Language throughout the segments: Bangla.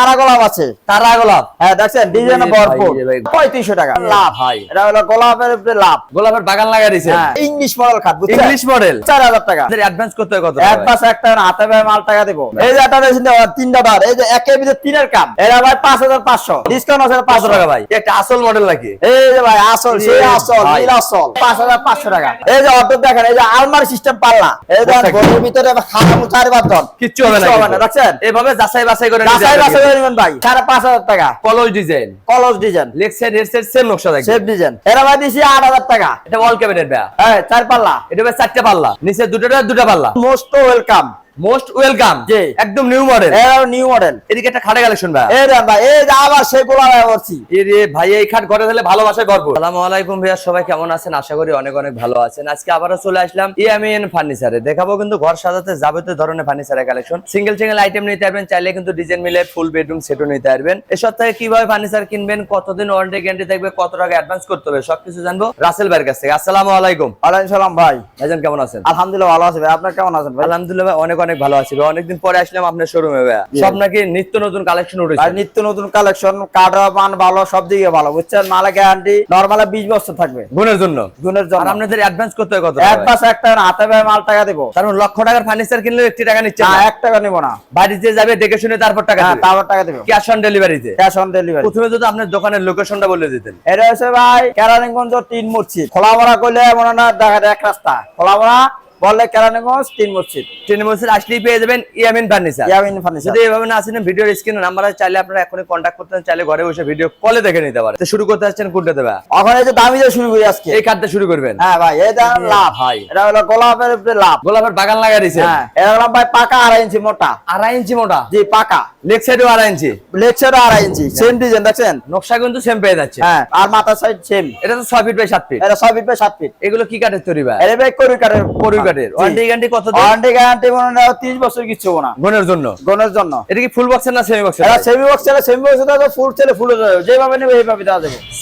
তারা গোলাপ আছে। তারা গোলাপ? হ্যাঁ দেখছেন ডিজাইন ভরপুর। পঁয়ত্রিশশো টাকা। লাভ। ভাই। এটা হলো গোলাপের উপরে লাভ। গোলাপের বাগান লাগাই দিছে। হ্যাঁ ইংলিশ মডেল বুঝছেন? ইংলিশ মডেল চার হাজার টাকা। অ্যাডভান্স করতে হয় কত অ্যাডভান্স একটা হাতে ভাই মাল টাকা দেবো। এই যে একটা দেখছেন তিনটা বার এই যে একের ভিতরে তিনের কাম এরা ভাই পাঁচ হাজার পাঁচশো। ডিসকাউন্ট আছে পাঁচশো। টাকা ভাই? একটা আসল মডেল নাকি? এই যে ভাই আসল সেই আসল। নীল আসল। পাঁচ হাজার পাঁচশো টাকা। এই যে অটো দেখেন এই যে আলমারি সিস্টেম পাল্লা। এই যে ঘরের ভিতরে খাটানো চারবার দর কিচ্ছু হবে না হবে না, দেখছেন? এভাবে যাচাই বাছাই করে হবে বাছাই করে নেবেন ভাই? সাড়ে পাঁচ হাজার টাকা। কলস ডিজাইন কলস ডিজাইন লেগ হেডসেট সেম নকশা থাকে সেফ ডিজাইন এরা ভাই দিছি আট হাজার টাকা। এটা ওয়াল ক্যাবিনেট ভাই হ্যাঁ চার পাল্লা। এটা ভাই চারটে পাল্লা। নিচে দুটোটা দুটা পাল্লা। মোস্ট ওয়েলকাম মোস্ট ওয়েলকাম জি। একদম নিউ মডেল এরা নিউ মডেল এদিকে একটা খাটে কালেকশন ভাই। ভাই এই যে আবার করছি। এরে ভাই এই খাট ঘরে তাহলে ভালোবাসায় ভরপুর। আসসালামু আলাইকুম ভাইয়া সবাই কেমন আছেন? আশা করি অনেক অনেক ভালো আছেন। আজকে আবারও চলে আসলাম ইএমএন ফার্নিচারে দেখাবো কিন্তু ঘর সাজাতে যাবতীয় ধরনের ফার্নিচারের কালেকশন সিঙ্গেল সিঙ্গেল আইটেম নিতে পারবেন চাইলে কিন্তু ডিজাইন মিলে ফুল বেডরুম সেটও নিতে পারবেন। এ সপ্তাহে কীভাবে ফার্নিচার কিনবেন কতদিন ওয়ারেন্টি গ্যারান্টি থাকবে কত টাকা অ্যাডভান্স করতে হবে সবকিছু জানব রাসেল ভাইয়ের কাছ থেকে। আসসালামু আলাইকুম। ওয়ালাইকুম সালাম ভাই। ভাইজান কেমন আছেন? আলহামদুলিল্লাহ ভালো আছি ভাই। আপনার কেমন আছেন ভাই? আলহামদুলিল্লাহ ভাই, অনেক অনেক ভালো আছি। ভাই। অনেকদিন পরে আসলাম আপনার শোরুমে ভাই সব নাকি নিত্য নতুন কালেকশন উঠেছে। নিত্য নতুন কালেকশন কাঠ মান ভালো সব দিকে ভালো বুঝছেন? মালে গ্যারান্টি নরমালে বিশ বছর থাকবে। গুণের জন্য। গুণের আর জন্য আপনাদের অ্যাডভান্স করতে হয় কত? অ্যাডভান্স একটা হাতে ভাই মাল টাকা দেবো। কারণ লক্ষ টাকার ফার্নিচার কিনলে একটি টাকা নিচ্ছে না? না এক টাকা নিবো না। বাড়িতে যাবে দেখে শুনে তারপর টাকা হ্যাঁ তারপর টাকা দেবো। ক্যাশ অন ডেলিভারিতে ক্যাশ অন ডেলিভারি প্রথমে যদি আপনার দোকানের লোকেশনটা বলে দিতেন। এটা হচ্ছে ভাই কেরানীগঞ্জ তিন মসজিদ। খোলামরা করলে মনে না দেখা যায় এক রাস্তা। খোলামরা বললে কেরানীগঞ্জ তিন মসজিদ। ট্রেনে বসে আসলেই পেয়ে যাবেন ইয়ামিন ফার্নিচার। ইয়ামিন ফার্নিচার। যদি এভাবে না আসেন ভিডিওর স্ক্রিনে নাম্বার আছে চাইলে আপনারা এখনই কন্ট্যাক্ট করতে চাইলে ঘরে বসে ভিডিও কলে দেখে নিতে পারেন। তো শুরু করতে আসছেন কোনটা দেবে? এখন এই যে দামি দিয়ে শুরু করি আজকে। এই কার্ডটা শুরু করবেন। হ্যাঁ ভাই এই লাভ। ভাই। এটা হলো গোলাপের উপরে লাভ। গোলাপের বাগান লাগাই দিয়েছে হ্যাঁ এটা হলো ভাই পাকা আড়াই ইঞ্চি মোটা। আড়াই ইঞ্চি মোটা? জি পাকা। লেগ সাইডও আড়াই ইঞ্চি? লেকচারও আড়াই ইঞ্চি। সেম ডিজাইন দেখছেন? নকশা কিন্তু সেম পেয়ে যাচ্ছে। হ্যাঁ আর মাথার সাইড সেম এটা তো ছয় ফিট বাই সাত ফিট এটা ছয় ফিট বাই সাত ফিট এগুলো কি কাঠের তৈরি ভাই? এটা ভাই করি কাঠের কাঠের ওয়ারেন্টি গ্যারান্টি কত দিন? ওয়ারেন্টি গ্যারান্টি মনে তিরিশ বছর কিচ্ছু না। গুণের জন্য। গনের জন্য। এটা কি ফুল বক্সের না সেমি বক্সের এটা সেমি বক্স ছেলে সেমি বক্স ফুল ছেলে ফুল যেভাবে নেবে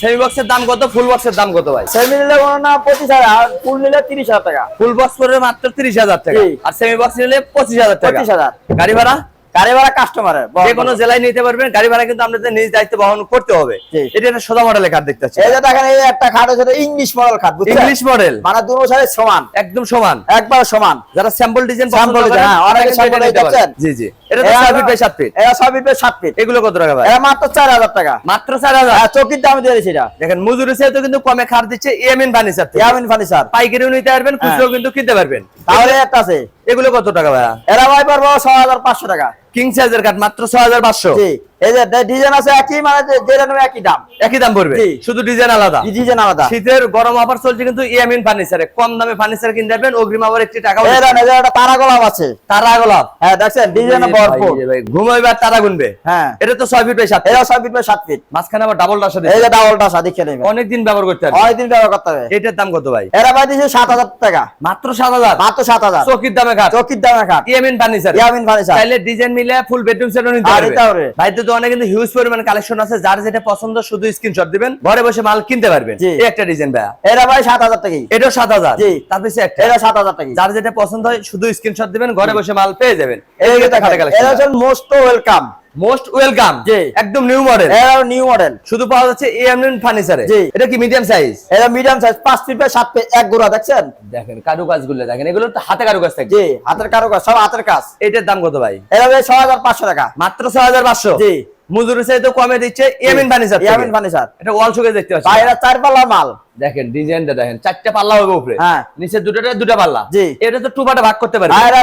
সেমি বক্সের দাম কত? ফুল বক্সের দাম কত ভাই? সেমি নিলে মনে না পঁচিশ হাজার। আর ফুল নিলে তিরিশ হাজার টাকা। ফুল বক্স করে মাত্র তিরিশ হাজার টাকা। আর সেমি বক্স নিলে পঁচিশ হাজার টাকা। পঁচিশ হাজার। গাড়ি ভাড়া? গাড়ি ভাড়া কাস্টমারের যে কোনো জেলায় নিতে পারবেন গাড়ি ভাড়া কিন্তু আপনাদের নিজ দায়িত্ব বহন করতে হবে। এটা একটা সোজা মডেলের খাট দেখতে পাচ্ছি। এই যে দেখেন এই একটা খাট আছে ইংলিশ মডেল খাট বুঝছেন? ইংলিশ মডেল মানে দুটো সাইড সমান। একদম সমান। একবার সমান। যারা স্যাম্পল ডিজাইন স্যাম্পল ডিজাইন হ্যাঁ, অনেকে স্যাম্পল দেখছেন? জি জি। এটা তো এরা ফিট বাই সাত ফিট এরা সব ফিট সাত ফিট এগুলো কত টাকা ভাই? এরা মাত্র চার হাজার টাকা। মাত্র চার হাজার? আর চকির দাম দিয়ে দিয়েছি এটা। দেখেন মজুরি তো কিন্তু কমে খার দিচ্ছে এমএন ফার্নিচার ইয়ামিন ফার্নিচার পাইকারিও নিতে পারবেন খুচরো কিন্তু কিনতে পারবেন। তাহলে একটা আছে। এগুলো কত টাকা ভাই এরা ভাই পারব ছয় হাজার পাঁচশো টাকা। কিং সাইজের কাঠ মাত্র ছয় হাজার পাঁচশো। জি। এই যে ডিজাইন আছে একই মানে যেটা নেবে একই দাম। একই দাম পড়বে? শুধু ডিজাইন আলাদা? ডিজাইন আলাদা। শীতের গরম অফার চলছে কিন্তু ইয়ামিন ফার্নিচারে। কম দামে ফার্নিচার কিনতে পারবেন অগ্রিম আবার একটি টাকা এই দেখেন, এই তারা গোলাপ আছে। তারা গোলাপ? হ্যাঁ দেখছেন ডিজাইন ভরপুর। ঘুমাইবার তারা গুনবে। হ্যাঁ। এটা তো ছয় ফিট বাই সাত এরা সব ফিট সাত ফিট মাঝখানে আবার ডাবল ডাসা এই যে ডাবলটা সাদি খেলে নেবে অনেকদিন ব্যবহার করতে অনেকদিন ব্যবহার করতে হবে। এটার দাম কত ভাই? এরা ভাই সাত হাজার টাকা। মাত্র সাত হাজার? মাত্র সাত হাজার। চকির দামে চকির দামে Yamin furniture. Yamin furniture. Design মিলে ফুল বেডরুম নিতে পারবে। নিতে তো অনেক কিন্তু হিউজ পরিমাণ কালেকশন আছে। যার যেটা পছন্দ শুধু স্ক্রিনশট দিবেন। ঘরে বসে মাল কিনতে পারবেন। এই একটা ডিজাইন ভাইয়া। এরা ভাই সাত হাজার টাকা এটাও সাত হাজার। জি। তার পিছনে একটা। এরা সাত হাজার টাকা যার যেটা পছন্দ হয় শুধু স্ক্রিনশট দিবেন ঘরে বসে মাল পেয়ে যাবেন। এই হচ্ছে মোস্ট ওয়েলকাম মোস্ট ওয়েলকাম জি। একদম নিউ মডেল এরা নিউ মডেল শুধু পাওয়া যাচ্ছে এএমএন ফার্নিচারে জি। এটা কি মিডিয়াম সাইজ এরা মিডিয়াম সাইজ 5 ফিট বাই সাত ফিট এক গোড়া দেখছেন? দেখেন কারু কাজগুলো দেখেন এগুলো তো হাতে কারু কাজ থাকে। জি হাতের কারুকাজ সব হাতের কাজ। এটার দাম কত ভাই? এরা ভাই ছয় হাজার পাঁচশো টাকা। মাত্র ছয় হাজার পাঁচশো। জি। মজুরি চাইতে কমে দিচ্ছে ফার্নিচার ফার্নিচার এটা ওয়াল সুকে দেখতে পাচ্ছি এরা চার মাল। দেখেন ডিজাইনটা দেখেন চারটা পাল্লা হবে উপরে। হ্যাঁ। নিচে দুটোটা দুটা পাল্লা। জি। এটা তো টু পার্টে ভাগ করতে পারবে। আর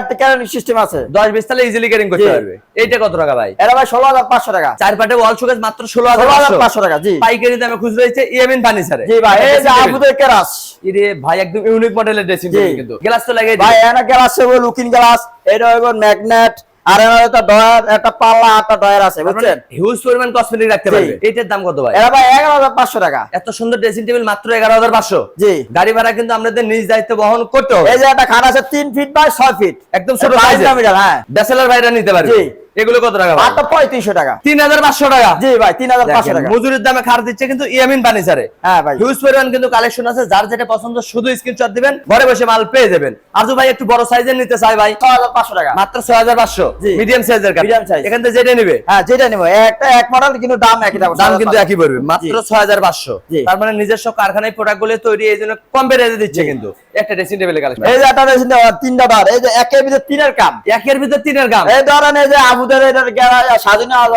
সিস্টেম আছে? তালে ইজিলি ক্যারিং করতে পারবে। এইটা কত টাকা ভাই? এরা ভাই ষোলো হাজার পাঁচশো টাকা। চার পাটে ওয়াল সুকেজ মাত্র ষোলো হাজার ষোলো হাজার পাঁচশো। পাঁচশো টাকা জি। পাইকারি দামে খুচরো হয়েছে ইএমএন ফার্নিচারে জি ভাই এই যে আবুদের কেরাস ইরে ভাই একদম ইউনিক মডেলের ড্রেসিং কিন্তু। গ্লাস তো লাগিয়ে ভাই। এনা গ্লাস হবে লুকিং গ্লাস এটা হইব ম্যাগনেট আর একটা ডয়ার একটা পাল্লা একটা ডয়ার আছে বুঝছেন? হিউজ পরিমাণ কসমেটিক রাখতে। পারবে। দাম কত ভাই? ভাই টাকা। এত সুন্দর ড্রেসিং টেবিল মাত্র এগারো হাজার পাঁচশো। জি। গাড়ি ভাড়া কিন্তু নিজ দায়িত্ব বহন করতে হবে। এই যে একটা খাট আছে ফিট বাই ছয় ফিট একদম ছোট। মিটার হ্যাঁ। ব্যাচেলার ভাইরা নিতে পারি জি। এগুলো কত টাকা মাত্র পঁয়ত্রিশশো টাকা। তিন হাজার পাঁচশো টাকা। জি ভাই তিন হাজার পাঁচশো টাকা। মজুরির দামে খার দিচ্ছে কিন্তু ইয়ামিন ফার্নিচারে। হ্যাঁ ভাই। হিউজ পরিমাণ কিন্তু কালেকশন আছে যার যেটা পছন্দ শুধু স্ক্রিনশট দিবেন ঘরে বসে মাল পেয়ে যাবেন। আরজু ভাই একটু বড় সাইজের নিতে চাই ভাই। ছ হাজার পাঁচশো টাকা। মাত্র ছয় হাজার পাঁচশো। মিডিয়াম সাইজের Medium size। এখান থেকে যেটা নিবে? হ্যাঁ যেটা নিবো। একটা এক মডেল কিন্তু দাম একই দাম দাম কিন্তু একই পড়বে। মাত্র ছয় হাজার পাঁচশো। তার মানে নিজস্ব কারখানায় প্রোডাক্টগুলো তৈরি এই জন্য কম বেড়ে দিচ্ছে কিন্তু। একটা ড্রেসিং টেবিলের কালেকশন এই যে একটা রয়েছে না, তিনটা বার এই যে একের ভিতরে তিনের কাম। একের ভিতর তিনের গাম এই ধরেন এই যে আবুদের এটার গেরা স্বাধীন আসব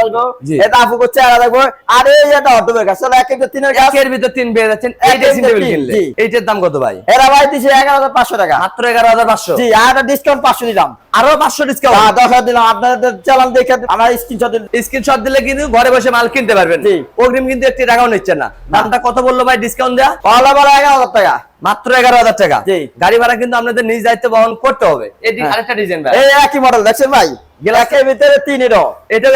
এটা আবু করছে আর দেখব। আর এই যে একটা কাছে একের ভিতরে তিনের কাজ। একের ভিতর তিন পেয়ে যাচ্ছেন এই ড্রেসিং টেবিল কিনলে এইটার দাম কত ভাই? এরা ভাই দিছে এগারো হাজার পাঁচশো টাকা। মাত্র এগারো হাজার পাঁচশো? জি আর ডিসকাউন্ট পাঁচশো দিলাম আরও পাঁচশো ডিসকাউন্ট হ্যাঁ, দশ হাজার দিলাম। আপনাদের চালান দেখে আমার স্ক্রিনশট দিন স্ক্রিনশট দিলে কিন্তু ঘরে বসে মাল কিনতে পারবেন। অগ্রিম কিন্তু একটি টাকাও নিচ্ছেন না। দামটা কত বলল ভাই ডিসকাউন্ট দেয়া? পাওয়া বলা এগারো হাজার টাকা। মাত্র এগারো হাজার টাকা। গাড়ি ভাড়া কিন্তু আপনাদের নিজ দায়িত্ব বহন করতে হবে। এটি হ্যাঁ। আরেকটা ডিজাইন ভাই। এই একই মডেল দেখছেন ভাই? একের ভিতরে তিন এটাও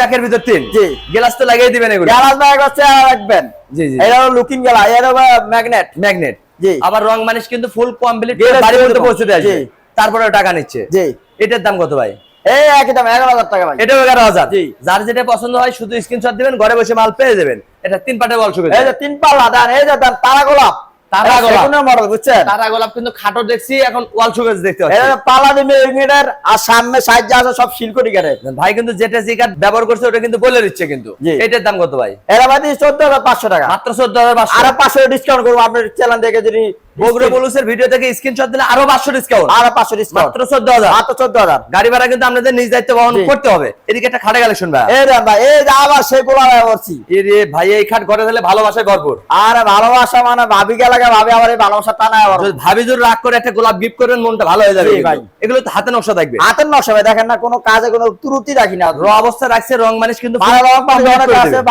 একের ভিতর তিন? জি। গ্লাস তো লাগিয়ে দিবেন এগুলো। গ্যালাস ব্যাগ হচ্ছে আর রাখবেন। জি জি। এটা লুকিং গেলা এটা ম্যাগনেট ম্যাগনেট জি। আবার রং মানিশ কিন্তু ফুল কমপ্লিট বাড়ির মধ্যে। তারপরে টাকা নিচ্ছে। জি। এটার দাম কত ভাই? এই একই দাম এগারো হাজার টাকা ভাই। এটাও এগারো হাজার। জি। যার যেটা পছন্দ হয় শুধু স্ক্রিনশট দিবেন ঘরে বসে মাল পেয়ে যাবেন। এটা তিন পাটের বল শুকে এই যে তিন পাল্লা দেন এই যে দেন তারা গোলাপ। তারা গোলাপ। মডেল বুঝছেন? তারা গোলাপ কিন্তু খাটো দেখছি এখন ওয়াল দেখতে পাচ্ছি। দিবে আর সামনে আছে সব শিলকড়ি ভাই কিন্তু যেটা ব্যবহার করছে ওটা কিন্তু বলে দিচ্ছে কিন্তু। এটার দাম কত ভাই? এরা ভাই চোদ্দ হাজার পাঁচশো টাকা। মাত্র চোদ্দ হাজার পাঁচশো। আরও পাঁচশো ডিসকাউন্ট করব আপনার চ্যানেল দেখে যদি বগুড়া ভিডিও থেকে স্ক্রিনশট দিলে আরও ডিসকাউন্ট আরও ডিসকাউন্ট মাত্র মাত্র গাড়ি ভাড়া কিন্তু আপনাদের নিজ দায়িত্ব বহন করতে হবে। এদিকে একটা খাটে কালেকশন ভাই। এই দেন ভাই এই যে আবার সেই গোলা করছি। এরে ভাই এই খাট ঘরে দিলে ভালোবাসায় ভরপুর। আর ভালোবাসা মানে ভাবি এই ভালোবাসা আবার। যদি ভাবি যদি রাগ করে একটা গোলাপ গিফট করেন মনটা ভালো হয়ে যাবে ভাই। এগুলো তো হাতে নকশা থাকবে। হাতের নকশা ভাই দেখেন না কোনো কাজে কোনো ত্রুটি রাখি না। র অবস্থা রাখছে রং মানিশ কিন্তু।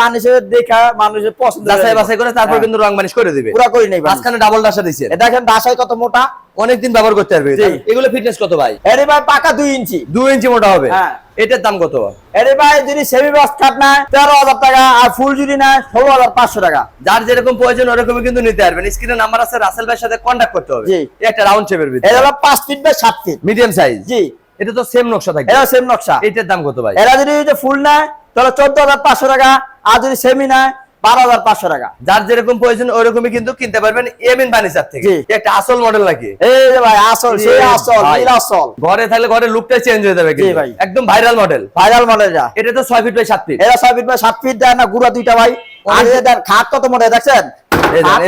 মানুষের দেখা মানুষের পছন্দ বাছাই করে তারপর হ্যাঁ। কিন্তু রং মানিশ করে দিবে। পুরা করি নাই মাঝখানে ডাবল ডাসা দিচ্ছে দেখেন দাসাই কত মোটা অনেকদিন ব্যবহার করতে পারবে। এগুলো ফিটনেস কত ভাই? এরে ভাই পাকা দুই ইঞ্চি। দুই ইঞ্চি মোটা হবে। হ্যাঁ। এটার দাম কত? এরে ভাই যদি সেমি বক্স কাট নেয় তেরো হাজার টাকা আর ফুল যদি নেয় ষোলো হাজার পাঁচশো টাকা। যার যেরকম প্রয়োজন ওরকমই কিন্তু নিতে পারবেন। স্ক্রিনে নাম্বার আছে রাসেল ভাইয়ের সাথে কন্ট্যাক্ট করতে হবে। একটা রাউন্ড শেপের ভিতরে। এটা হলো পাঁচ ফিট বাই সাত ফিট মিডিয়াম সাইজ জি। এটা তো সেম নকশা থাকবে। এটা সেম নকশা। এটার দাম কত ভাই? এরা যদি ফুল নেয় তাহলে চোদ্দ হাজার পাঁচশো টাকা আর যদি সেমি নেয় বারো হাজার পাঁচশো টাকা। যার যেরকম প্রয়োজন ওরকমই কিন্তু কিনতে পারবেন এমএন ফার্নিচার থেকে। একটা আসল মডেল নাকি? এই যে ভাই আসল সেই আসল ঘরে থাকলে ঘরের লুকটাই চেঞ্জ হয়ে যাবে ভাই। একদম ভাইরাল মডেল ভাইরাল মডেল যা। এটা তো ছয় ফিট বাই সাত ফিট এরা ছয় ফিট বাই সাত ফিট দেয় না গুড়া দুইটা ভাই। আর খাট কত মোটা দেখছেন?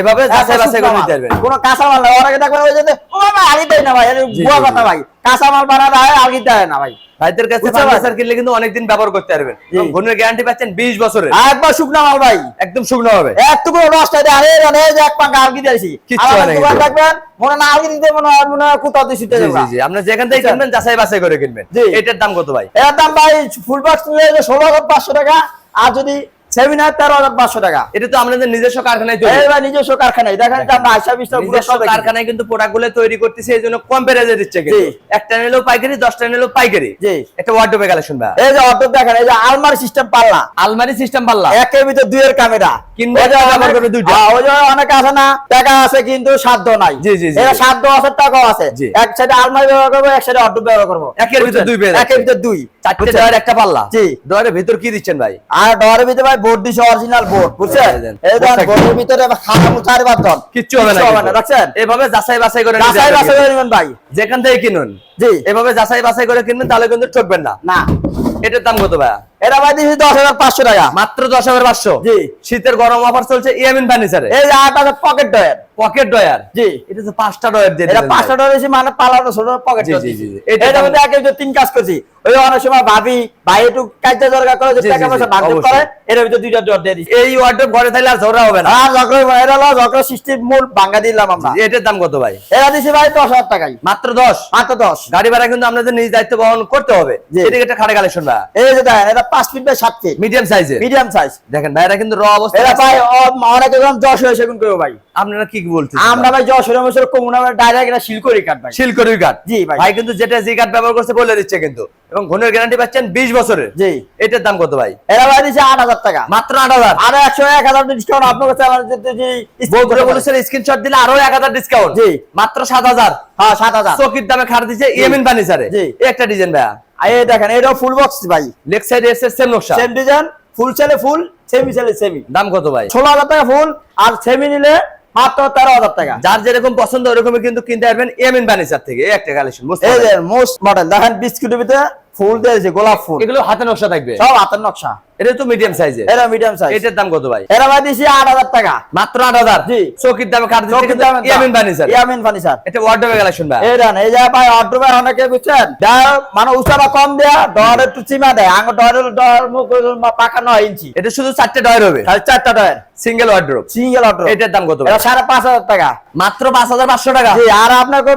এভাবে যাচাই বাছাই করে নিতে পারবেন। কোনো কাঁচা মাল না। ওরা দেখবেন ওই যে ও ভাই আগে দেয় না ভাই এটা জি, কথা ভাই। কাঁচা মাল বানাতে হয় আগে দেয় না ভাই। ভাইদের কাছে বুঝতে ফার্নিচার কিনলে কিন্তু অনেকদিন ব্যবহার করতে পারবেন। ঘনের গ্যারান্টি পাচ্ছেন বিশ বছরের। একবার শুকনো মাল ভাই। একদম শুকনো হবে। নষ্ট হয়ে আরে এক দিয়েছি। কিচ্ছু আমার হয় না দোকান কিন্তু। দেখবেন মনে না আলগি দিতে মনে হয় মনে কোথাও দিয়ে ছুটে যাবে। জি জি। আপনি যেখান থেকে কিনবেন যাচাই বাছাই করে কিনবেন। এটার দাম কত ভাই? এর দাম ভাই ফুল বক্স নিলে টাকা। আর যদি সেমিনার তেরো হাজার পাঁচশো টাকা। এটা তো নিজস্ব কারখানায় তৈরি। এই ভাই নিজস্ব কারখানায়। দেখেন আমরা আশা বিশ্বাস কারখানায় কিন্তু প্রোডাক্টগুলো তৈরি করতেছে এই জন্য দিচ্ছে একটা নিলেও পাইকারি দশটা নিলেও পাইকারি। জি। একটা ওয়ার্ডরোবে কালেকশন ভাই। এই যে অটো দেখেন এই যে আলমারি সিস্টেম পাল্লা। আলমারি সিস্টেম পাল্লা। একের ভিতরে দুইয়ের কিনবে অনেক- আছে না টাকা আছে কিন্তু সাধ্য নাই। জি, জি। এরা সাধ্য আছে টাকাও আছে। এক সাইডে আলমারি ব্যবহার করব এক সাইডে অটো ব্যবহার করব। একের ভিতর দুই একের ভিতরে দুই। চারটে? একটা পাল্লা। জি। ডয়ারের ভিতর কি দিচ্ছেন ভাই? আর ডরের ভিতরে ভাই বোর্ড দিছে অরিজিনাল বোর্ড বুঝছেন? এই? বোর্ডের ভিতরে খাতা মুছার বাদন কিচ্ছু হবে না। রাখছেন এভাবে যাচাই বাছাই করে যাচাই বাছাই করে নেবেন ভাই। যেখান থেকে কিনুন। জি। এভাবে যাচাই বাছাই করে কিনবেন তাহলে কিন্তু ঠকবেন না। না। এটার দাম কত ভাই এটা ভাই দিয়েছি দশ হাজার পাঁচশো টাকা। মাত্র দশ হাজার পাঁচশো? জি। শীতের গরম অফার চলছে ইয়ামিন ফার্নিচারে। এই যে আট হাজার পকেট ডয়ের পকেট ডয়ার জি। এটা তো পাঁচটা ডয়ার দিয়ে এটা দিলেন পাঁচশো ভাই। মানে পালানো ছোট পকেট জি, জি, জি, জি। এটা এটা দাম- মধ্যে একে যে তিন কাজ করছি। ওই অনেক সময় ভাবি ভাই একটু কাজটা দরকার করে যে টাকা পয়সা ভাগ করে এর ভিতরে দুইটা ডর দিয়ে দিচ্ছি। এই ওয়ার্ডরোব ঘরে থাকলে আর ঝগড়া হবে না। আর ঝগড়া এটা হলো ঝগড়া সৃষ্টির মূল দিলাম আমরা। এটার দাম কত ভাই? এরা দিছি ভাই দশ হাজার টাকাই মাত্র দশ? মাত্র দশ। গাড়ি ভাড়া কিন্তু আপনাদের নিজ দায়িত্ব বহন করতে হবে। এদিকে একটা খাড়ে কালেকশন এই যে এটা পাঁচ ফিট বাই সাত ফিট মিডিয়াম সাইজে মিডিয়াম সাইজ দেখেন ভাইরা কিন্তু র অবস্থা এরা ভাই অনেক দশ হয়েছে কোন কেউ ভাই। আপনারা কি বলতে আমরা ভাই যশোর মশোর কমুনা ডাইরেক্ট এটা শিলকরি কাট ভাই। শিলকড়ির কাঠ জি ভাই। ভাই কিন্তু যেটা জি কাঠ ব্যবহার করছে বলে দিচ্ছে কিন্তু। এবং ঘনের গ্যারান্টি পাচ্ছেন বিশ বছরের। জি। এটার দাম কত ভাই? এরা ভাই আট হাজার টাকা। মাত্র আট হাজার? আরও একশো এক হাজার ডিসকাউন্ট আপনার কাছে আমার যদি বগুড়া বলেছেন স্ক্রিনশট দিলে আরও এক হাজার ডিসকাউন্ট জি। মাত্র সাত হাজার। হ্যাঁ সাত হাজার। চকির দামে খাট দিচ্ছে ইয়েমিন ফার্নিচারে জি। এই একটা ডিজাইন আর এই দেখেন এটাও ফুল বক্স ভাই। লেগ সাইড এসে সেম নকশা। সেম ডিজাইন ফুল ছেলে ফুল সেমি ছেলে সেমি দাম কত ভাই? ষোলো হাজার টাকা ফুল আর সেমি নিলে মাত্র তেরো হাজার টাকা। যার যেরকম পছন্দ ওরকমই কিন্তু কিনতে পারবেন ইয়েমিন ফার্নিচার থেকে। একটা কালেকশন বুঝতে এই যে পারলেন? মোস্ট মডেল দেখেন বিস্কুটের ভিতরে ফুল দিয়েছে গোলাপ ফুল। এগুলো হাতে নকশা থাকবে? সব হাতের নকশা। এটা তো মিডিয়াম সাইজের এরা। মিডিয়াম সাইজ এটার দাম কত ভাই? এরা ভাই দিছি আট হাজার টাকা। মাত্র আট হাজার? জি। চকির দামে খাট দিচ্ছে কিন্তু ইয়ামিন ইয়ামিন ফার্নিচার এটা ওয়ার্ডরোবে কালেকশন ভাই। এই দেন এই যে ভাই অর্ডার অনেকে বুঝছেন যা মানে কম দেয়া ডর একটু চিমা দেয়। আঙ্গ ডর ডর মুখ পাকা নয় ইঞ্চি। এটা শুধু চারটে ডয়ের হবে। চারটা drawer. Single wardrobe single order এটার দাম কত? এটা সাড়ে পাঁচ হাজার টাকা। মাত্র পাঁচ হাজার পাঁচশো টাকা? আর আপনাকে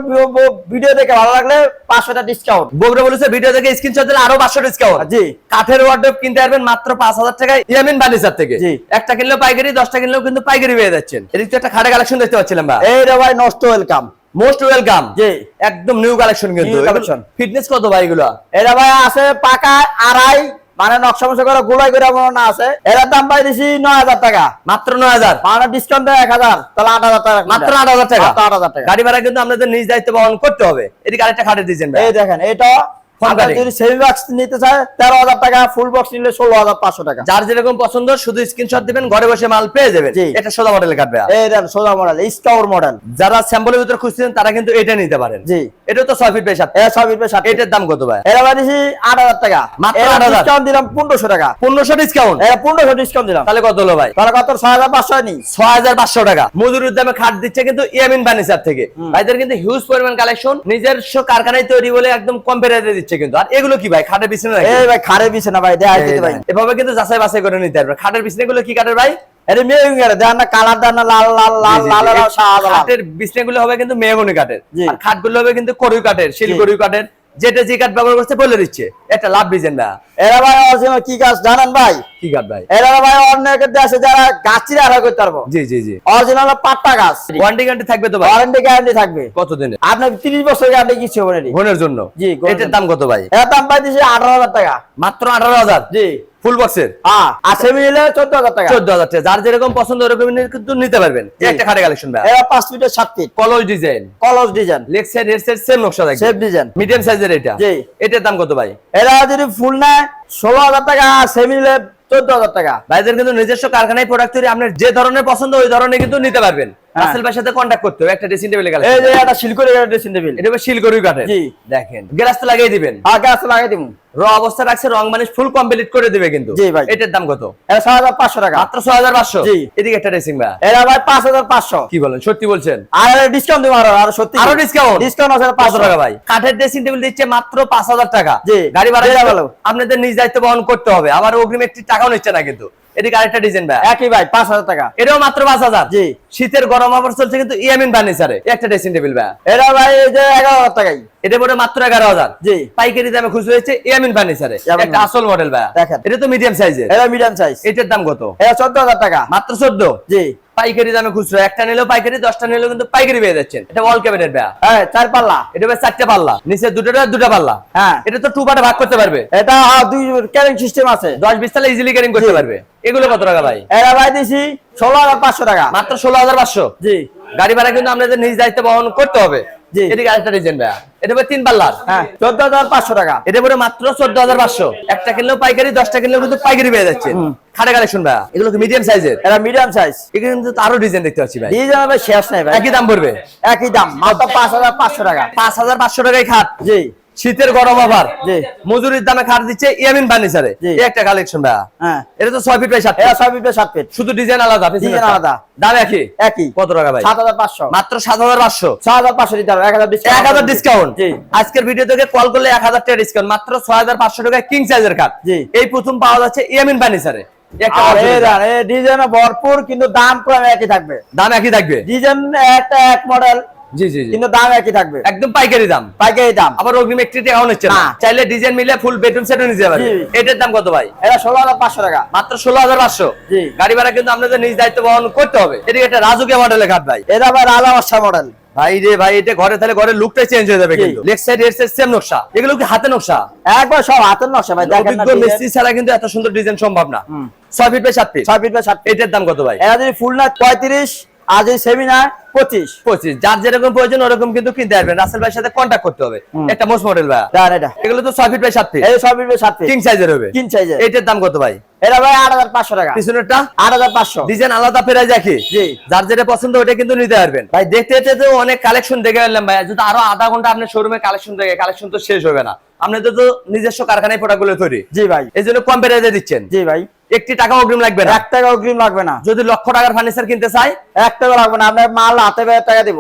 ভিডিও দেখে ভালো লাগলে পাঁচশোটা ডিসকাউন্ট বগুড়া বলেছে ভিডিও থেকে স্ক্রিনশট দিলে আরও পাঁচশো ডিসকাউন্ট জি। কাঠের ওয়ার্ডরোব কিনতে পারবেন মাত্র পাঁচ হাজার টাকায় ইয়ামিন ফার্নিচার থেকে। জি। একটা কিনলেও পাইকারি দশটা কিনলেও কিন্তু পাইকারি পেয়ে যাচ্ছেন। এদিক একটা খাটে কালেকশন দেখতে পাচ্ছিলাম ভাই। এই রে ভাই নষ্ট ওয়েলকাম মোস্ট ওয়েলকাম জি। একদম নিউ কালেকশন কিন্তু। ফিটনেস কত ভাই এগুলো? এরা ভাই আছে পাকা আড়াই মানে নকশা মশা করে গোলাই করে না আছে। এরা দাম পাই দিছি নয় হাজার টাকা। মাত্র নয় হাজার? মানে ডিসকাউন্ট দেয় এক হাজার। তাহলে আট হাজার টাকা মাত্র আট হাজার টাকা? আট হাজার টাকা। গাড়ি ভাড়া কিন্তু আপনাদের নিজ দায়িত্ব বহন করতে হবে। এদিকে আরেকটা খাটে দিয়েছেন এই দেখেন এটা। যদি সেমি বক্স নিতে চায় তেরো হাজার টাকা ফুল বক্স নিলে ষোলো হাজার পাঁচশো টাকা। যার যেরকম পছন্দ শুধু স্ক্রিনশট দিবেন ঘরে বসে মাল পেয়ে যাবেন। এটা সোজা মডেলে কাটবে এই সোজা মডেল স্কাউর মডেল যারা স্যাম্পলের ভিতরে খুঁজছেন তারা কিন্তু এটা নিতে পারেন। জি। এটা তো ছয় ফিট বাই সাত। এটা সব ইটবে ষাট এটার দাম কত ভাই? এরা বাদিছি আট হাজার টাকা। মাত্র 8,000 ডিসকাউন্ট দিলাম পনেরোশো টাকা। পনেরোশো ডিসকাউন্ট এটা পনেরোশো ডিসকাউন্ট দিলাম। তাহলে কত হলো ভাই? তাহলে কত? ছয় হাজার পাঁচশো নি ছয় হাজার পাঁচশো টাকা। মজুরির দামে খাট দিচ্ছে কিন্তু ইয়ামিন ফার্নিচার থেকে। ভাইদের কিন্তু হিউজ পরিমাণ কালেকশন নিজস্ব কারখানায় তৈরি বলে একদম কম প্রাইসে দিচ্ছে। কিন্তু। আর এগুলো কি ভাই? খাটের পিছনে রাখি? এই ভাই খাটের বিছানা ভাই দেখা এই দিতে ভাই। এভাবে কিন্তু যাচাই বাছাই করে নিতে পারবে। খাটের পিছনে গুলো কি কাটের ভাই? আরে গেলে দেন না কালার দেন না লাল লাল লাল লাল। লাল সাদা লাল। খাটের বিছনাগুলো হবে কিন্তু মেহগুনি কাঠের। আর খাটগুলো হবে কিন্তু করুই কাঠের শিল। করুই কাঠের। যেটা যে কার্ড ব্যবহার করছে বলে দিচ্ছে। এটা লাভ ডিজাইন না। এরা ভাই অরিজিনাল কি গাছ জানেন ভাই? কি ভাই? এরা ভাই দেশে যারা গাছিরা আড়া করতে পারব। জি জি জি। অরিজিনাল পাট্টা গাছ। ওয়ারেন্টি গ্যারান্টি থাকবে তো ভাই? ওয়ারেন্টি গ্যারান্টি থাকবে। কত দিনে আপনার তিরিশ বছর গ্যারান্টি কিছু হবে না জন্য? জি, এটার দাম কত ভাই? এর দাম ভাই দিছে আঠারো হাজার টাকা। মাত্র আঠারো হাজার? জি। ফুল বক্সের হ্যাঁ সেমি নিলে চোদ্দ হাজার টাকা। চোদ্দ হাজার টাকা। যার যেরকম পছন্দ ওরকম কিন্তু নিতে পারবেন। একটা খাটে কালেকশন ভাই। এরা পাঁচ ফিটের সাত ফিট। কলস ডিজাইন কলস design leg side head side same নকশা শেপ ডিজাইন মিডিয়াম সাইজের এটা। জি। এটার দাম কত ভাই? এরা যদি ফুল নেয় ষোলো হাজার টাকা সেমি নিলে চোদ্দ হাজার টাকা। ভাইদের কিন্তু নিজস্ব কারখানায় প্রোডাক্ট তৈরি আপনার যে ধরনের পছন্দ ওই ধরনের কিন্তু নিতে পারবেন। হ্যাঁ। রাসেল ভাইয়ের সাথে কন্ট্যাক্ট করতে হবে। একটা ড্রেসিং টেবিল এই যে একটা শিলকরি ড্রেসিং টেবিল এটা শিলগড়ি কাঠের। জি। দেখেন। গ্লাস তো লাগিয়ে দিবেন। আগে আসতে লাগাই দিব। র অবস্থা রাখছে রং মানিশ ফুল কমপ্লিট করে দিবে কিন্তু। জি ভাই। এটার দাম কত? এরা ছয় হাজার পাঁচশো টাকা। মাত্র ছয় হাজার পাঁচশো? জি। এদিকে একটা ড্রেসিং ভাই। এরা ভাই পাঁচ হাজার পাঁচশো। কি বলেন সত্যি বলছেন? আর ডিসকাউন্ট দিব আরও আর সত্যি। আরও discount? ডিসকাউন্ট আছে পাঁচশো। টাকা ভাই? কাঠের ড্রেসিং টেবিল দিচ্ছে মাত্র পাঁচ হাজার টাকা। জি। গাড়ি ভাড়া ভালো। আপনাদের নিজ দায়িত্ব বহন করতে হবে। আবার অগ্রিম একটি টাকাও নিচ্ছে না কিন্তু। এদিকে আরেকটা ডিজাইন ভাই। একই ভাই পাঁচ হাজার টাকা। এটাও মাত্র পাঁচ হাজার। জি। শীতের গরম অফার চলছে কিন্তু ইয়ামিন ফার্নিচারে একটা ড্রেসিং টেবিল ভাই। এরা ভাই এই যে এগারো হাজার টাকাই। এটা পড়ে মাত্র এগারো হাজার। জি। পাইকারি দামে খুচরো হয়েছে ইয়ামিন ফার্নিচারে। একটা আসল মডেল ভাই দেখেন। এটা তো মিডিয়াম সাইজের এরা। মিডিয়াম সাইজ এটার দাম কত? এরা চোদ্দ হাজার টাকা। মাত্র চোদ্দ? জি। পাইকারি দামে খুচরো। একটা নিলেও পাইকারি দশটা নিলেও কিন্তু পাইকারি পেয়ে যাচ্ছেন। এটা ওয়াল ক্যাবিনেট ভাই হ্যাঁ চার পাল্লা। এটা ভাই চারটে পাল্লা। নিচে দুটো দুটা পাল্লা। হ্যাঁ। এটা তো টু পার্টে ভাগ করতে পারবে। এটা দুই ক্যারিং সিস্টেম আছে। দশ বিশ তালে ইজিলি ক্যারিং করতে পারবে। এগুলো কত টাকা ভাই? এরা ভাই দিছি ষোলো হাজার পাঁচশো টাকা। মাত্র ষোলো হাজার পাঁচশো? জি। গাড়ি ভাড়া কিন্তু আপনাদের নিজ দায়িত্ব বহন করতে হবে। এদিকে আরেকটা ডিজাইন ভাই এটা তিন পাল্লার। হ্যাঁ। চোদ্দ হাজার পাঁচশো টাকা। এটা পরে মাত্র চোদ্দ হাজার পাঁচশো। একটা কিনলেও পাইকারি দশটা কিনলেও কিন্তু পাইকারি পেয়ে যাচ্ছে খাটে কালেকশন ভাইয়া। এগুলো মিডিয়াম সাইজের এরা? মিডিয়াম সাইজ কিন্তু আরও ডিজাইন দেখতে পাচ্ছি ভাই। ডিজাইন ভাই শেষ নাই ভাই। একই দাম পড়বে? একই দাম। মাত্র পাঁচ হাজার পাঁচশো টাকা। পাঁচ হাজার পাঁচশো টাকায় খাট। জি। শীতের গরম আবার। মজুরির দামে খাট দিচ্ছে ইয়ামিন ফার্নিচারে। একটা কালেকশন ভাই হ্যাঁ। এটা তো ছয় ফিট বাই সাত ছয় ফিট সাত ফিট শুধু ডিজাইন আলাদা ডিজাইন আলাদা। দাম একই? একই। কত টাকা ভাই? সাত হাজার পাঁচশো। মাত্র সাত হাজার পাঁচশো। ছ হাজার পাঁচশো দিতে হবে এক হাজার এক হাজার ডিসকাউন্ট আজকের ভিডিও থেকে কল করলে এক হাজার টাকা ডিসকাউন্ট মাত্র ছয় হাজার পাঁচশো টাকা কিং সাইজের জি। এই প্রথম পাওয়া যাচ্ছে ইয়ামিন ফার্নিচারে। ডিজাইন ভরপুর কিন্তু দাম কম একই থাকবে। দাম একই থাকবে। ডিজাইন একটা এক মডেল জি জি কিন্তু দাম একই থাকবে। একদম পাইকারি দাম। পাইকারি দাম। আবার একটি না। চাইলে ডিজাইন মিলে ফুল বেডরুম নিতে পারবে। এটার দাম কত ভাই? এটা ষোলো হাজার পাঁচশো টাকা। মাত্র ষোলো হাজার পাঁচশো। গাড়ি ভাড়া কিন্তু আপনাদের নিজ দায়িত্ব বহন করতে হবে। এটা মডেলের ঘাট ভাই। এটা আবার মডেল ভাই রে ভাই এটা ঘরে তাহলে ঘরের লুকটা চেঞ্জ হয়ে যাবে সাইড এর সেম নকশা। এগুলো কি হাতের নকশা? একবার সব হাতের নকশা ভাই মিস্ত্রি ছাড়া কিন্তু এত সুন্দর ডিজাইন সম্ভব না। 6 ফিট বাই সাত ফিট ছয় ফিট বাই 7 এটার দাম কত ভাই? এটা যদি ফুল না 35 আজ এই সেমিনার পঁচিশ। পঁচিশ। যার যেরকম প্রয়োজন ওরকম কিন্তু কিনতে রাসেল ভাইয়ের সাথে কন্ট্যাক্ট করতে হবে। একটা মোস্ট মডেল এগুলো তো ছয় ফিট সাত ফিট ছয় ফিট সাত কিং সাইজের হবে। কিং সাইজের এটার দাম কত ভাই? ভাই পাঁচশো টাকা। হাজার পাঁচশো। ডিজাইন আলাদা প্রায় যার যেটা পছন্দ ওটা কিন্তু নিতে পারবেন। ভাই দেখতে তো অনেক কালেকশন দেখে যদি আরও আধা ঘণ্টা আপনার শোরুমে কালেকশন দেখে কালেকশন তো শেষ হবে না। আপনাদের তো নিজস্ব কারখানায় প্রোডাক্টগুলো তৈরি। জি ভাই। এই জন্য কম প্রাইজে দিচ্ছেন। জি ভাই। একটি টাকা অগ্রিম লাগবে না। এক টাকা অগ্রিম লাগবে না। যদি লক্ষ টাকার ফার্নিচার কিনতে চাই? এক টাকা লাগবে না। আপনার মাল হাতে টাকা দিব।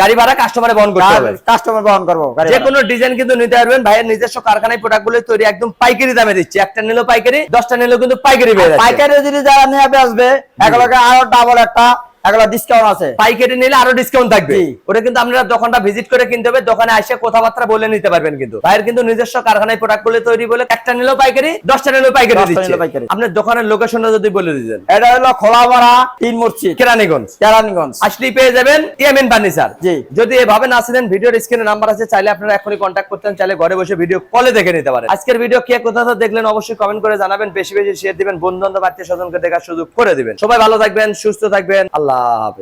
গাড়ি ভাড়া কাস্টমারে বহন করতে হবে। কাস্টমার বহন করব যে কোনো ডিজাইন কিন্তু নিতে পারবেন। ভাইয়ের নিজস্ব কারখানায় প্রোডাক্টগুলো তৈরি একদম পাইকারি দামে দিচ্ছে। একটা নিলেও পাইকারি দশটা নিলেও কিন্তু পাইকারি পাইকারি যদি যারা নিয়ে আসবে এগুলোকে আরও ডাবল একটা এগুলো ডিসকাউন্ট আছে। পাইকারি নিলে আরও ডিসকাউন্ট থাকবে। ওটা কিন্তু আপনারা দোকানটা ভিজিট করে কিনতে হবে দোকানে এসে কথাবার্তা বলে নিতে পারবেন কিন্তু। ভাইয়ের কিন্তু নিজস্ব কারখানায় প্রোডাক্টগুলো তৈরি বলে একটা নিলেও পাইকারি দশটা নিলেও পাইকারি দশটা দিচ্ছে। নিলেও পাইকারি। আপনার দোকানের লোকেশনটা যদি বলে দিতেন। এটা হলো খোলাপাড়া তিন মসজিদ। কেরানীগঞ্জ। কেরানীগঞ্জ। আসলেই পেয়ে যাবেন ইএমএন ফার্নিচার জি। যদি এভাবে না ছিলেন ভিডিওর স্ক্রিনে নাম্বার আছে চাইলে আপনারা এখনই কন্ট্যাক্ট করতেন চাইলে ঘরে বসে ভিডিও কলে দেখে নিতে পারেন। আজকের ভিডিও কে কোথা দেখলেন অবশ্যই কমেন্ট করে জানাবেন বেশি বেশি শেয়ার দিবেন বন্ধু বান্ধব আত্মীয় স্বজনকে দেখার সুযোগ করে দিবেন। সবাই ভালো থাকবেন সুস্থ থাকবেন আল্লাহ হাফেজ